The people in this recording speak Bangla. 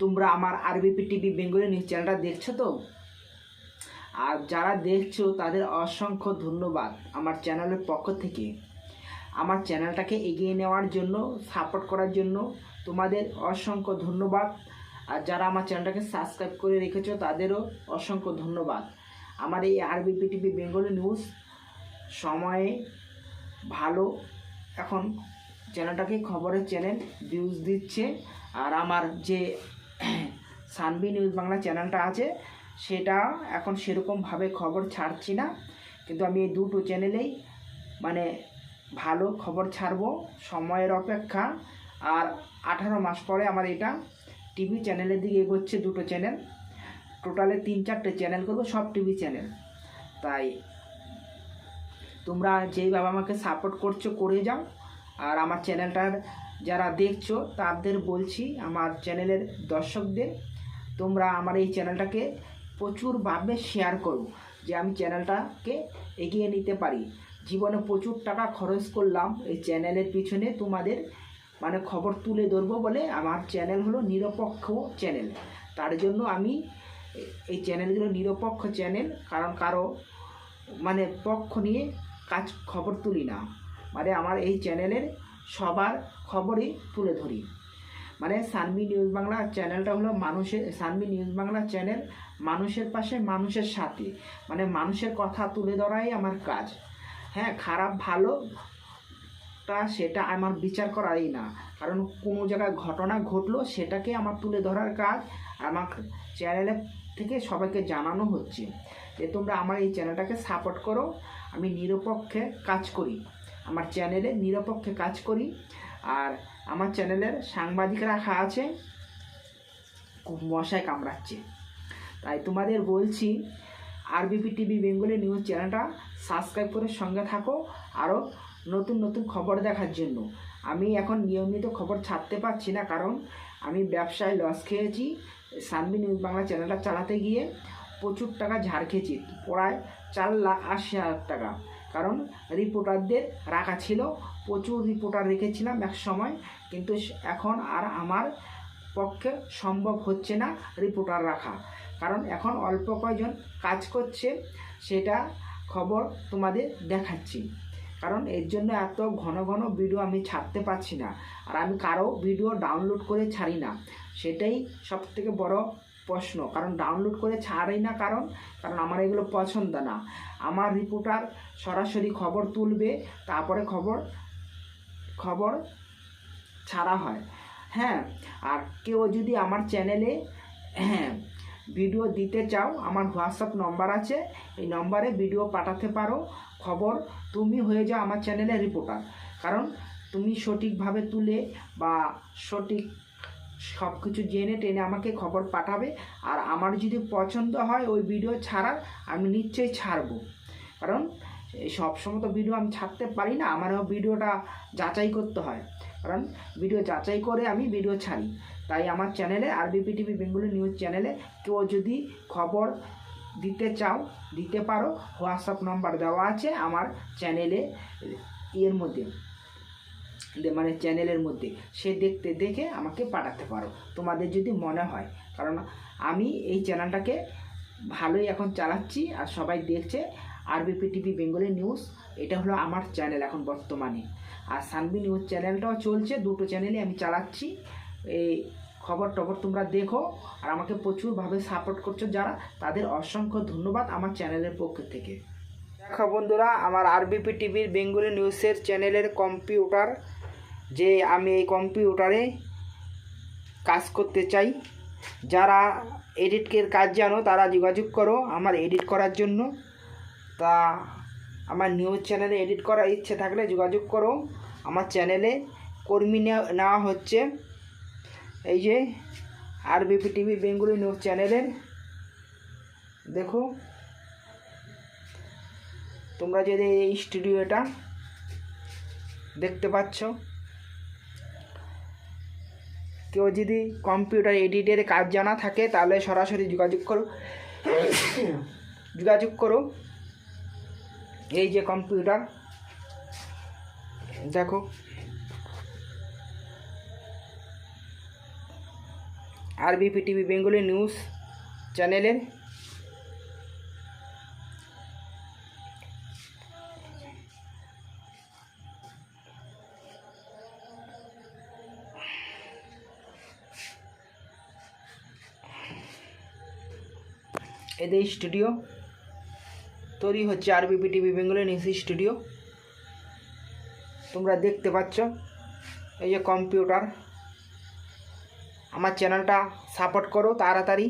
তোমরা আমার আরবিপি টিভি বেঙ্গলি নিউজ চ্যানেলটা দেখছ তো? আর যারা দেখছ, তাদের অসংখ্য ধন্যবাদ আমার চ্যানেলের পক্ষ থেকে। আমার চ্যানেলটাকে এগিয়ে নেওয়ার জন্য, সাপোর্ট করার জন্য তোমাদের অসংখ্য ধন্যবাদ। আর যারা আমার চ্যানেলটাকে সাবস্ক্রাইব করে রেখেছো, তাদেরও অসংখ্য ধন্যবাদ। আমার এই আরবিপি টিভি বেঙ্গলি নিউজ সময়ে ভালো। এখন চ্যানেলটাকে খবরের চ্যানেল ভিউজ দিচ্ছে। আর আমার যে সানবি নিউজ বাংলা চ্যানেলটা আছে। সেটা এখন সেরকমভাবে খবর ছাড়ছি না। কিন্তু আমি এই দুটো চ্যানেলেই মানে ভালো খবর ছাড়বো সময়ের অপেক্ষা। আর আঠারো মাস পরে আমার এটা টিভি চ্যানেলের দিকে এগোচ্ছে দুটো চ্যানেল। টোটালে তিন চারটে চ্যানেল করব, সব টিভি চ্যানেল। তাই তোমরা যেইভাবে আমাকে সাপোর্ট করছ, করে যাও। আর আমার চ্যানেলটার যারা দেখছ, তাদের বলছি আমার চ্যানেলের দর্শকদের, তোমরা আমার এই চ্যানেলটাকে প্রচুরভাবে শেয়ার করো, যে আমি চ্যানেলটাকে এগিয়ে নিতে পারি। জীবনে প্রচুর টাকা খরচ করলাম এই চ্যানেলের পিছনে তোমাদের মানে খবর তুলে ধরবো বলে আমার চ্যানেল হলো নিরপেক্ষ চ্যানেল। তার জন্য আমি এই চ্যানেলগুলো নিরপেক্ষ চ্যানেল, কারণ কারও মানে পক্ষ নিয়ে কাজ খবর তুলি না। মানে আমার এই চ্যানেলের সবার খবরই তুলে ধরি। মানে সানমি নিউজ বাংলা চ্যানেলটা হলো মানুষের সানমি নিউজ বাংলা চ্যানেল মানুষের পাশে, মানুষের সাথে। মানে মানুষের কথা তুলে ধরাই আমার কাজ। হ্যাঁ খারাপ ভালো তা সেটা আমার বিচার করারই না। কারণ কোনো জায়গায় ঘটনা ঘটলো সেটাকে আমার তুলে ধরার কাজ আমার চ্যানেলে থেকে সবাইকে জানানো হচ্ছে। যে তোমরা আমার এই চ্যানেলটাকে সাপোর্ট করো। আমি নিরপেক্ষে কাজ করি। আমার চ্যানেলে নিরপেক্ষে কাজ করি। আর আমার চ্যানেলের সাংবাদিক রাখা আছে মশায় কামড়াচ্ছে। তাই তোমাদের বলছি আরবিপি টিভি বেঙ্গলি নিউজ চ্যানেলটা সাবস্ক্রাইব করে সঙ্গে থাকো আরও নতুন নতুন খবর দেখার জন্য। আমি এখন নিয়মিত খবর ছাড়তে পারছি না, কারণ আমি ব্যবসায় লস খেয়েছি। সানবি নিউজ বাংলা চ্যানেলটা চালাতে গিয়ে প্রচুর টাকা ঝাড় খেয়েছি, প্রায় চার লাখ আশি হাজার টাকা। কারণ রিপোর্টারদের রাখা ছিল। প্রচুর রিপোর্টার রেখেছিলাম এক সময়, কিন্তু এখন আর আমার পক্ষে সম্ভব হচ্ছে না রিপোর্টার রাখা। কারণ এখন অল্প কয়জন কাজ করছে, সেটা খবর তোমাদের দেখাচ্ছি। কারণ এর জন্য এত ঘন ঘন ভিডিও আমি ছাড়তে পারছি না। আর আমি কারও ভিডিও ডাউনলোড করে ছাড়ি না। সেটাই সবথেকে বড় প্রশ্ন, কারণ ডাউনলোড করে ছাড়ি না কারণ কারণ আমার এগুলো পছন্দ না। আমার রিপোর্টার সরাসরি খবর তুলবে, তারপরে খবর খবর ছাড়া হয়। হ্যাঁ আর কেউ যদি আমার চ্যানেলে হ্যাঁ ভিডিও দিতে চাও, আমার হোয়াটসঅ্যাপ নম্বর আছে, এই নম্বরে ভিডিও পাঠাতে পারো। খবর তুমি হয়ে যাও আমার চ্যানেলের রিপোর্টার কারণ তুমি সঠিকভাবে তুলে বা সঠিক সব কিছু জেনে টেনে আমাকে খবর পাঠাবে। আর আমার যদি পছন্দ হয় ওই ভিডিও ছাড়ার, আমি নিশ্চয়ই ছাড়বো। কারণ সবসময় তো ভিডিও আমি ছাড়তে পারি না, আমারও ভিডিওটা যাচাই করতে হয়। কারণ ভিডিও যাচাই করে আমি ভিডিও ছাড়ি। তাই আমার চ্যানেলে আরবিপি টিভি বেঙ্গলি নিউজ চ্যানেলে কেউ যদি খবর দিতে চাও, দিতে পারো হোয়াটসঅ্যাপ নাম্বার দেওয়া আছে আমার চ্যানেলে ইয়ের মধ্যে। মানে চ্যানেলের মধ্যে। সে দেখতে দেখে আমাকে পাঠাতে পারো। তোমাদের যদি মনে হয়। কারণ আমি এই চ্যানেলটাকে ভালোই এখন চালাচ্ছি আর সবাই দেখছে। আরবিপি টিভি বেঙ্গলি নিউজ এটা হলো আমার চ্যানেল এখন বর্তমানে। আর সানবি নিউজ চ্যানেলটাও চলছে। দুটো চ্যানেলই আমি চালাচ্ছি। এই খবর টবর তোমরা দেখো। আর আমাকে প্রচুরভাবে সাপোর্ট করছ যারা। তাদের অসংখ্য ধন্যবাদ আমার চ্যানেলের পক্ষ থেকে। দেখো বন্ধুরা, আমার আরবিপি টিভির বেঙ্গলি নিউজের চ্যানেলের কম্পিউটার যে আমি এই কম্পিউটারে কাজ করতে চাই, যারা এডিটের কাজ জানো তারা যোগাযোগ করো আমার এডিট করার জন্য। তা আমার নিউজ চ্যানেলে এডিট করার ইচ্ছে থাকলে যোগাযোগ করো। আমার চ্যানেলে কর্মী নেওয়া হচ্ছে। এই যে আর বিপি টিভি বেঙ্গলি নিউজ চ্যানেলের দেখো। তোমরা যদি এই স্টুডিওটা দেখতে পাচ্ছ। কেউ যদি কম্পিউটার এডিটের কাজ জানা থাকে, তাহলে সরাসরি যোগাযোগ করো। যোগাযোগ করো। এই যে কম্পিউটার, দেখো। আরবিপি টিভি বেঙ্গলি নিউজ চ্যানেলের এদের স্টুডিও তৈরি হচ্ছে ABP TV Bengali news studio তোমরা দেখতে পাচ্ছ এই যে কম্পিউটার আমার চ্যানেলটা সাপোর্ট করো তাড়াতাড়ি